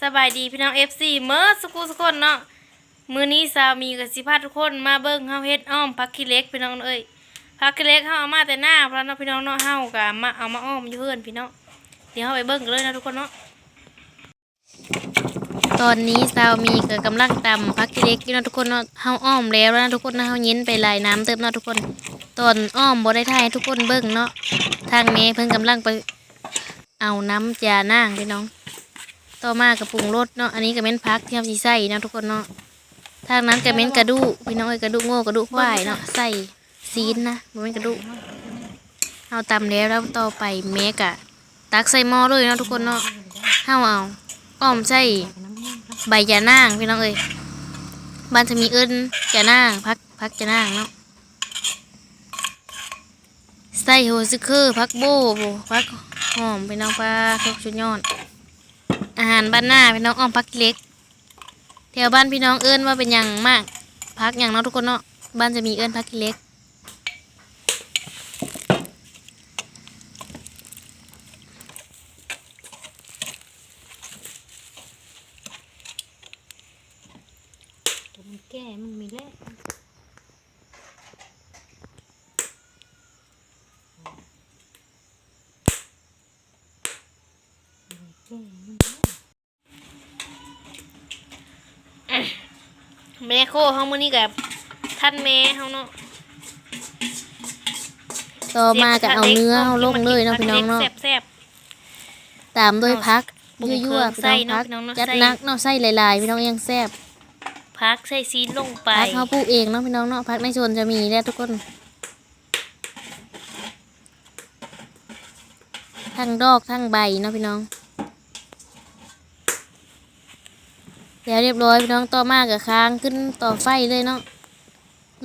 สบายดีพี่น้อง FC เมื่อสกูสกคนเนาะมือนี้สาวมีกับสิพาทุกคนมาเบิ่งเฮาเฮ็ดอ้อมผักขี้เล็กพี่น้องเอ้ยผักขี้เล็กเฮาเอามาแต่หน้าเพราะเนาะพี่น้องเนาะเฮาก็มาเอามาอ้อมอยู่เฮือนพี่น้องเดี๋ยวเฮาไปเบิ่งกันเลยนะทุกคนเนาะตอนนี้สาวมีก็กำลังตำผักขี้เล็กอยู่เนาะทุกคนเนาะเฮาอ้อมแล้วนะทุกคนนะเฮาเย็นไปลายน้ำเติมเนาะทุกคน ตอนอ้อมบ่ได้ถ่ายทุกคนเบิ่งเนาะทางแม่เพิ่นกำลังไป เอาน้ำจานางพี่น้อง ต่อมากับปรุงรสเนาะอันนี้ก็เม้นพักที่เราสิใส่เนาะทุกคนเนาะทางนั้นก็เม้นกระดูพี่น้องเอ้ยกระดูโง่กระดูควายเนาะใส่ซีนนะบ่แม่นกระดูเอาตำแล้วแล้วต่อไปแม่กะตักใส่หม้อเลยเนาะทุกคนเนาะเฮาเอาอ้อมใส่ใบยานางพี่น้องเอ้ยบ้านจะมีเอิ้นยานางพักพักยานางเนาะใส่โฮซึคือพักโบโบพักหอมพี่น้องปลาครบชุดยอด อาหารบ้านหน้าพี่น้องอ้อมพักเล็กแถวบ้านพี่น้องเอิ้นว่าเป็นอย่างมากพักอย่างเนาะทุกคนเนาะบ้านจะมีเอิ้นพักเล็กมันแก่มันมีแร่แก่มัน แม่โคเฮามื้อนี้กับท่านแม่เฮาเนาะต่อมาก็เอาเนื้อเอาลงเลยเนาะพี่น้องเนาะแซ่บตามด้วยพักปรุงยั่วๆเครื่พี่องน้องพักใส่เนาะพี่น้องเนาะจัดใส่นักเนาะไส้หลายๆพี่น้องยังแซ่บๆพักใส่ซีนลงไปพักเขาปลูกเองเนาะพี่น้องเนาะพักในสวนจะมีแล้วทุกคนทั้งดอกทั้งใบเนาะพี่น้อง แล้วเรียบร้อยพี่น้องต่อมากับค้างขึ้นต่อไฟเลยเนาะ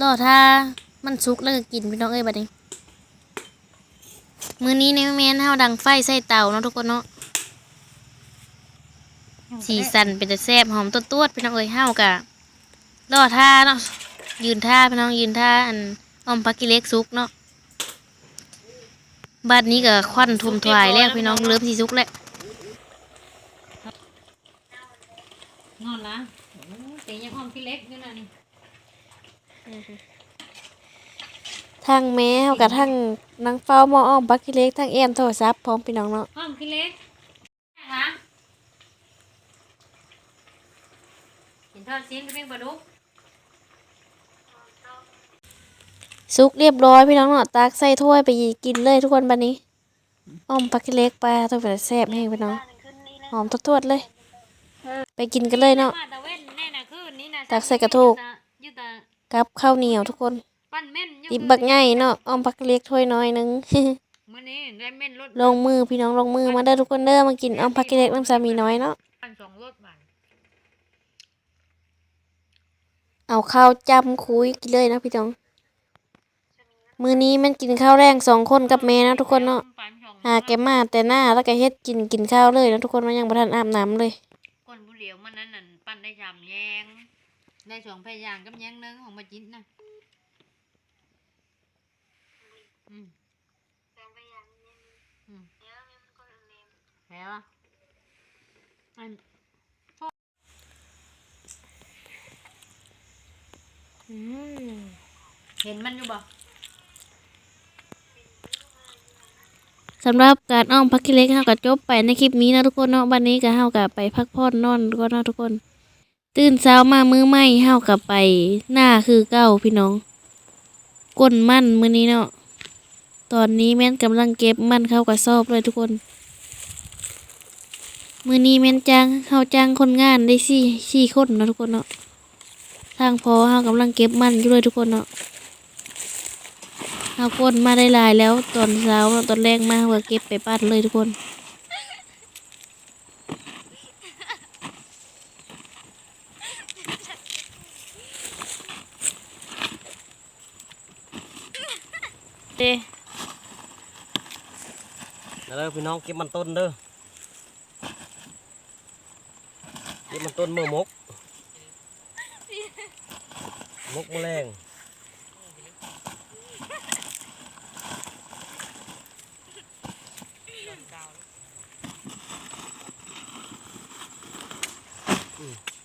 รอถ้ามันสุกแล้วก็กินพี่น้องเอ้ยบัดนี้มื้อนี้ในแม่นเฮาดังไฟใส่เตาเนาะทุกคนเนาะสีสันเป็นแต่แซ่บหอมตัวๆพี่น้องเอ้ยเฮากะรอท่าเนาะยืนท่าพี่น้องยืนท่าอันอมพักกิเล็กซุกเนาะบ้านนี้ก็ควันทุมถวายแล้วพี่น้องเริ่มสีซุกแล้ว นอนละแต่ยังอ้อมพี่เล็กอยู่นั่นนี่ทั้งแม่เฮากับทั้งนางเฝ้าหมออ้อมพักกิเล็กทั้งแอมโทรศัพท์พร้อมพี่น้องเนาะอ้อมพี่เล็กคะเห็นทอดชิ้นเป็นปลาดุกซุกเรียบร้อยพี่น้องเนาะตักใส่ถ้วยไปกินเลยทุกคนบัดนี้อ้อมพักกิเล็กปลาต้องเป็นแซ่บแห้งพี่น้องหอมทวดๆเลย ไปกินกันเลยเนาะ มาตะเว้นแน่น่ะคืนนี้น่ะตักใส่กระทง อยู่แต่กับข้าวเหนียวทุกคนปั้นเม่นอยู่ติบบักใหญ่เนาะอ้อมพักกิเล็กถ้วยน้อยหนึง มื้อนี้ได้เม่นรถลงมือพี่น้องลงมือมาเด้อทุกคนเด้อมากินอ้อมพักกิเล็กน้ำสามีน้อยเนาะ ปั้นสองรถบานเอาข้าวจำคุยกินเลยนะพี่น้อง มือนี้มันกินข้าวแรงสองคนกับแม่นะทุกคนเนาะ ปั้นสองหาแกมาแต่หน้าแล้วก็เฮ็ดกินกินข้าวเลยนะทุกคนมันยังบ่ทันอาบน้ำเลยก้นบุ เหลียวมันนั้นน่ะปั้นได้ชามแยง ได้สองพยางกับแยงหนึงของมาจิ้นนะอืมอืมแล้วอะอันเห็นมันอยู่บ่ สำหรับการอ้อมพักกิเล็กเฮาก็จบไปในคลิปนี้นะทุกคนเนาะวันนี้ก็เฮาก็ไปพักผ่อนนอนก็เนาะทุกคน ตื่นเช้ามามื้อใหม่เฮาก็ไปหน้าคือเก้าพี่น้องก้นมั่นมื้อนี้เนาะตอนนี้แม่นกำลังเก็บมั่นเข้ากระสอบเลยทุกคน มื้อนี้แม่นจ้างเฮาจ้างคนงานได้สี่สี่คนเนาะทุกคนเนาะทางพอเฮากำลังเก็บมั่นอยู่เลยทุกคนเนาะ เอาก้นมาได้หลายแล้วตอนเช้าตอนแรกมาว่าเก็บไปปั้นเลยทุกคนเด้เด้อพี่น้องเก็บมันต้นเด้อเก็บมันต้นมือมก มกแมลง เ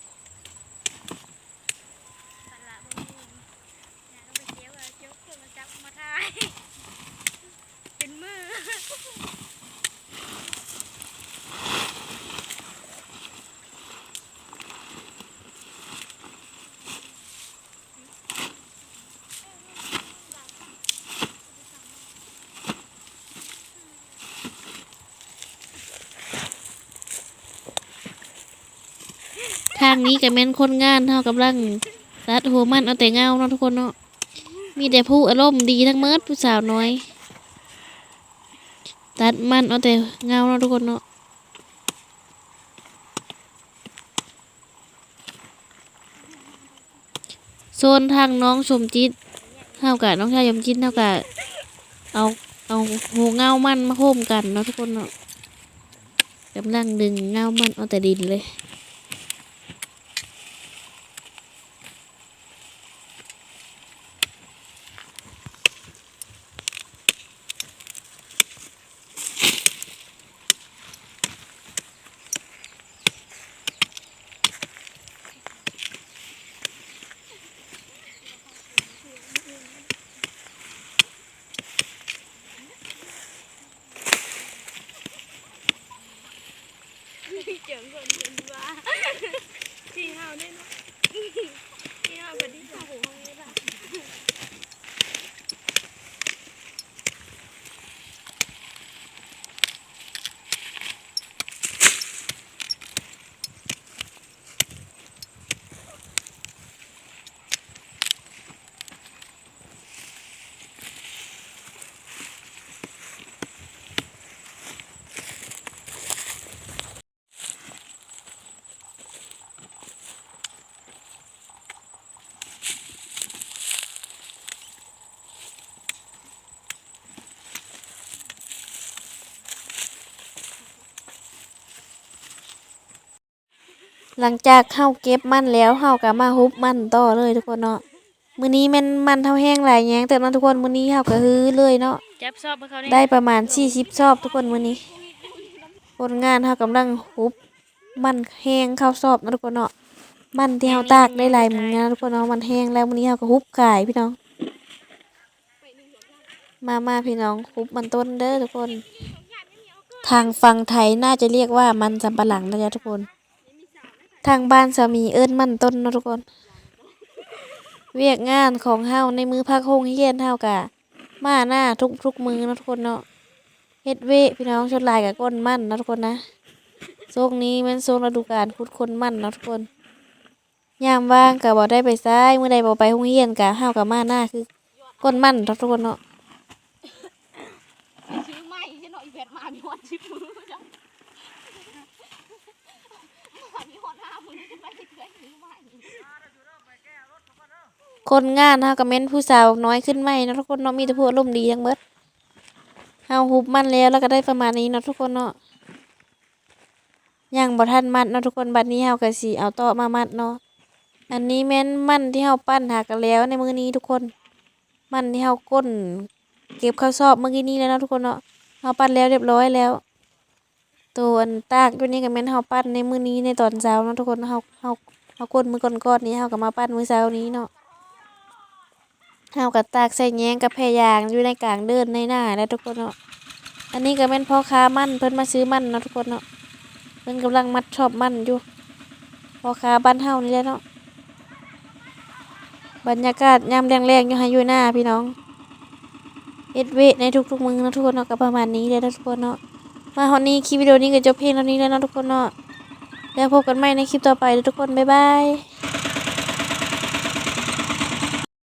างนี้ก็แม่นคนงานเฮากำลังตัดหัวมันเอาแต่เงาเนาะทุกคนเนาะมีแต่ผู้อารมณ์ดีทั้งเมิดผู้สาวน้อยตัดมันเอาแต่เงาเนาะทุกคนเนาะโซนทางน้องสมจิตเท่ากับน้องชายยมจิตเท่ากับเอาเอาหูเงามันมาโค้มกันเนาะทุกคนเนาะกำลังดึงเงามันเอาแต่ดินเลย เจิ งคนเห็นว่าที่เฮาได้เนาะที่เฮาบัดนี้โอ้โหไม่ได้ หลังจากเฮาเก็บมันแล้วเฮาก็มาฮุบมันต่อเลยทุกคนเนาะมื้อนี้แม่นมันเท่าแห้งหลายแยงแต่เนาะทุกคนมื้อนี้เฮาก็ฮือเลยเนาะจับซอบให้เขาได้ประมาณ40ซอบทุกคนมื้อนี้คนงานเฮากำลังฮุบมันแห้งเข้าซอบเนาะทุกคนเนาะมันที่เฮาตากได้หลายมื้อนะทุกคนเนาะมันแห้งแล้วมื้อนี้เฮาก็ฮุบขายพี่น้อง มามาพี่น้องฮุบมันต้นเด้อทุกคน ทางฝั่งไทยน่าจะเรียกว่ามันสำปะหลังนะจ๊ะทุกคน ทางบ้านสามีเอิ้นมั่นต้นเนาะทุกคน เวียกงานของเฮาในมือพักโฮงเฮียนเฮากะมาหน้าทุกทุกมือเนาะทุกคนเนาะเฮ็ดเวพี่น้องชดลายกับก้นมั่นเนาะทุกคนนะโซงนี้มันโซงฤดูกาลคุดคนมั่นเนาะทุกคนยามว่างก็บ่ได้ไปซ้ายมื้อใดบ่ไปโรงเรียนกะเฮาก็มาหน้าคือก้นมันเนาะทุกคนเนาะ คนงานเฮาก็แม่นผู้สาวน้อยขึ้นใหมนะทุกคนเนาะมีแต่ผู้อารมณ์ดีทั้งเบิดเฮาฮุบมันแล้วแล้วก็ได้ประมาณนี้เนาะทุกคนเนาะยังบ่ทันมัดเนาะทุกคนบัดนี้เฮาก็สิเอาต่อมามัดเนาะอันนี้แม่นมันที่เฮาปั้นหากันแล้วในมื้อนี้ทุกคน มันที่เฮาก้น เก็บข้าวสอบเมื่อกี้นี้แล้วเนาะทุกคนเนาะเฮาปั้นแล้วเรียบร้อยแล้ว ตัวอันตากอยู่นี่ก็แม่นเฮาปั้นในมื้อนี้ในตอนเช้าเนาะทุกคนเฮาเฮาเฮาก้นมื้อก่อนๆนี้เฮาก็มาปั้นมื้อเช้านี้เนาะเฮากับตากใส่แยงกับแพยางอยู่ในกลางเดินในหน้าแล้วทุกคนเนาะอันนี้ก็เป็นพ่อค้ามั่นเพิ่นมาซื้อมั่นเนาะทุกคนเนาะเพิ่นกำลังมัดชอบมั่นอยู่พ่อค้าบ้านเฮานี่แหละเนาะบรรยากาศยามแรงๆอยู่ให้อยู่หน้าพี่น้องเอ็ดเวในทุกๆมือเนาะทุกคนเนาะก็ประมาณนี้เลยเนาะทุกคนเนาะ มาฮอนนี้คลิปวิดีโอนี้ก็จบเพียงเท่านี้แล้วนะทุกคนเนาะแล้วพบกันใหม่ในคลิปต่อไปนะทุกคนบ๊ายบาย